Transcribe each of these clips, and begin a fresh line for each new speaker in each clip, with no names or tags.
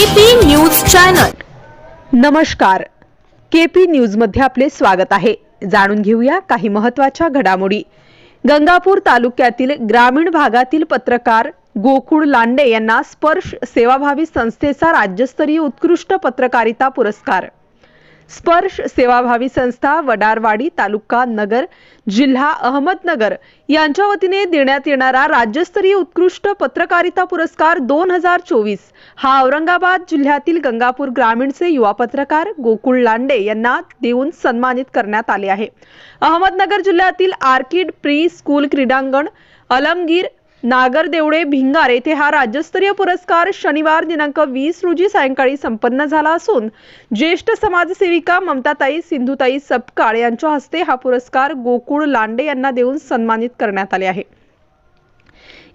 Channel.
नमस्कार. KP न्यूजमध्ये आपले स्वागत आहे. जाणून घेऊया काही महत्त्वाच्या घडामोडी. गंगापूर तालुक्यातील ग्रामीण भागातील पत्रकार गोकुळ लांडे यांना स्पर्श सेवाभावी संस्थेचा राज्यस्तरीय उत्कृष्ट पत्रकारिता पुरस्कार. स्पर्श सेवाभावी संस्था वडारवाडी तालुका नगर जिल्हा अहमदनगर यांच्या वतीने देण्यात येणारा राज्यस्तरीय उत्कृष्ट पत्रकारिता पुरस्कार दोन हजार चोवीस. हा औरंगाबाद जिल्ह्यातील गंगापूर ग्रामीणचे युवा पत्रकार गोकुळ लांडे यांना देऊन सन्मानित करण्यात आले आहे. अहमदनगर जिल्ह्यातील आर्किड प्री स्कूल क्रीडांगण अलमगीर नागरदेवडे भिंगार येथे हा राज्यस्तरीय पुरस्कार शनिवार दिनांक वीस रोजी सायंकाळी संपन्न झाला असून ज्येष्ठ समाजसेविका ममताताई सिंधुताई सपकाळ यांच्या हस्ते हा पुरस्कार गोकुळ लांडे यांना देऊन सन्मानित करण्यात आले आहे.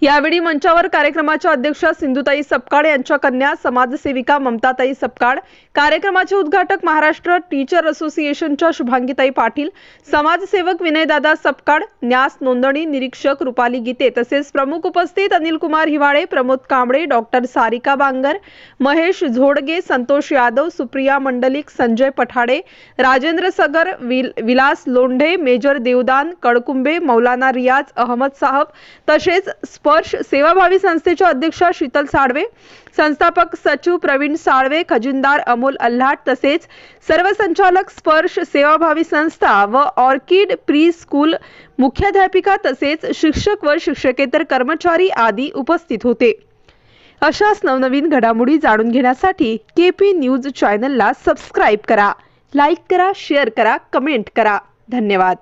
यावेळी मंचावर कार्यक्रमाच्या अध्यक्षा सिंधुताई सपकाळ यांच्या कन्या समाजसेविका ममताताई सपकाळ कार्यक्रमाचे उद्घाटक महाराष्ट्र टीचर असोसिएशनच्या शुभांगीताई पाटील समाजसेवक विनयदादा सपकाळ न्यास नोंदणी निरीक्षक रुपाली गीते तसेच प्रमुख उपस्थित अनिल कुमार हिवाळे प्रमोद कांबळे डॉक्टर सारिका बांगर महेश झोडगे संतोष यादव सुप्रिया मंडलिक संजय पठाडे राजेंद्र सगर विल विलास लोंढे मेजर देवदान कडकुंबे मौलाना रियाज अहमद साहब तसेच स्पर्श सेवाभावी संस्थेच्या अध्यक्षा शीतल साळवे संस्थापक सचिव प्रवीण साळवे खजिनदार अमोल अल्हाट तसेच सर्व संचालक स्पर्श सेवाभावी संस्था व ऑर्किड प्री स्कूल मुख्याध्यापिका तसेच शिक्षक व शिक्षकेतर कर्मचारी आदी उपस्थित होते. अशाच नवनवीन घडामोडी जाणून घेण्यासाठी के पी न्यूज चॅनलला सबस्क्राईब करा लाईक करा शेअर करा कमेंट करा. धन्यवाद.